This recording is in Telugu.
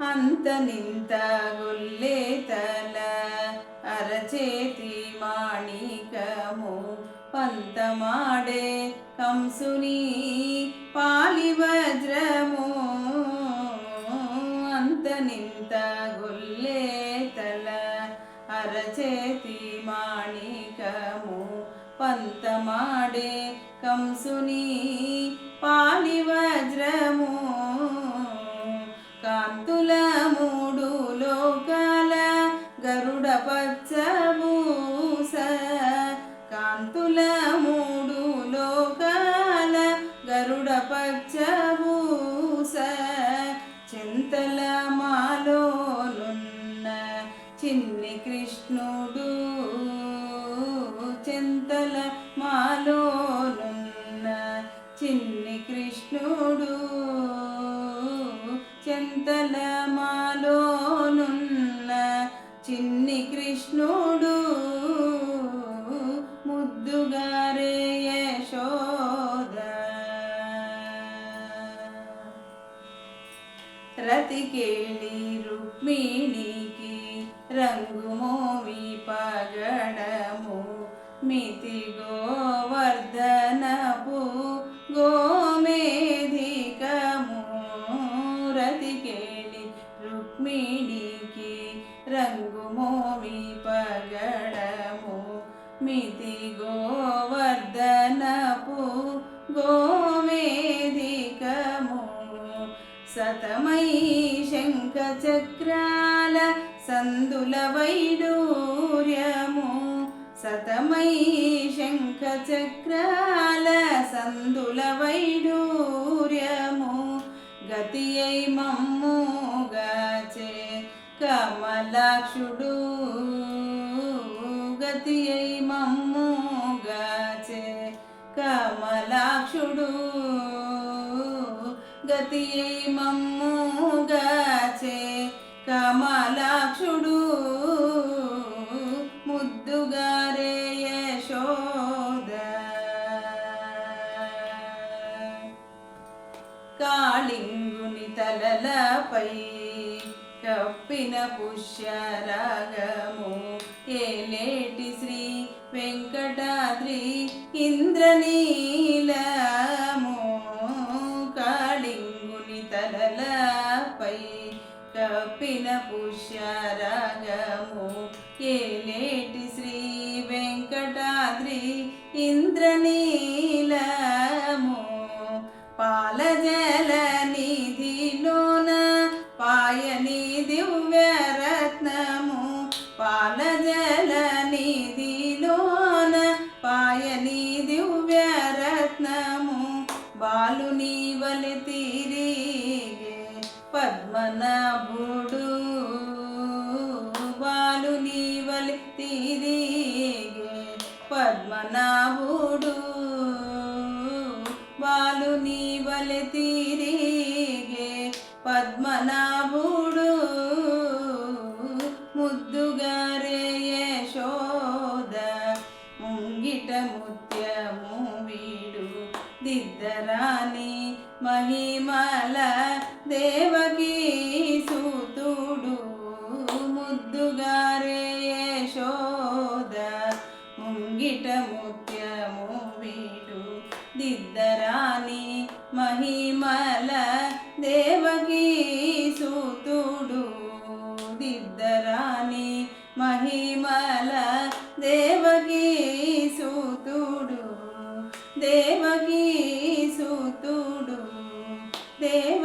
అంత నింత గుల్లే తల అరచేతి మాణికము పంతమాడే కంసుని పాలివజ్రము. అంత నింత గుల్లే తల అరచేతి మాణికము పంతమాడే కంసుని పాలివజ్ర చిన్ని కృష్ణుడు చింతల మాలోనున్న చిన్ని కృష్ణుడు ముద్దుగారే యశోద. రతికేళి రుక్మిణికి రంగు మోవి పగడము మితిగో సతమై శంఖచక్రాల సందుల వైడూర్యము. సతమై శంఖచక్రాల సందుల వైడూర్యము. గతి అయి మమ్ముగాచే కమలాక్షుడు. గతి అయి మమ్ముగాచే కమలాక్షుడు. గతి మమ్ముగాచే కమలాక్షుడు ముద్దుగారే యశోద. కాళింగుని తలలపై కప్పిన పుష్యరాగము ఏలేటి శ్రీ వెంకటాద్రి ఇంద్రనీ పుష్యరగము. ఏలేటి శ్రీ వెంకటాద్రి ఇంద్రనీలము. పాలజల నిధిలోన పాయని దివ్యరత్నము. పాలజల నిధిలోన పాయని దివ్యరత్నము. బాలుని వలి తిరిగే పద్మనాభుడు బాలుని వలె తిరిగే పద్మనాభుడు ముద్దుగారే యశోద ముంగిట ముత్యము వీడు దిద్దరాని ముంగిట ముత్యము వీడు దిద్దరాని మహిమల దేవకీ సూతుడు దిద్దరాని మహిమల దేవకీ సూతుడు దేవకీ సూతుడు దేవ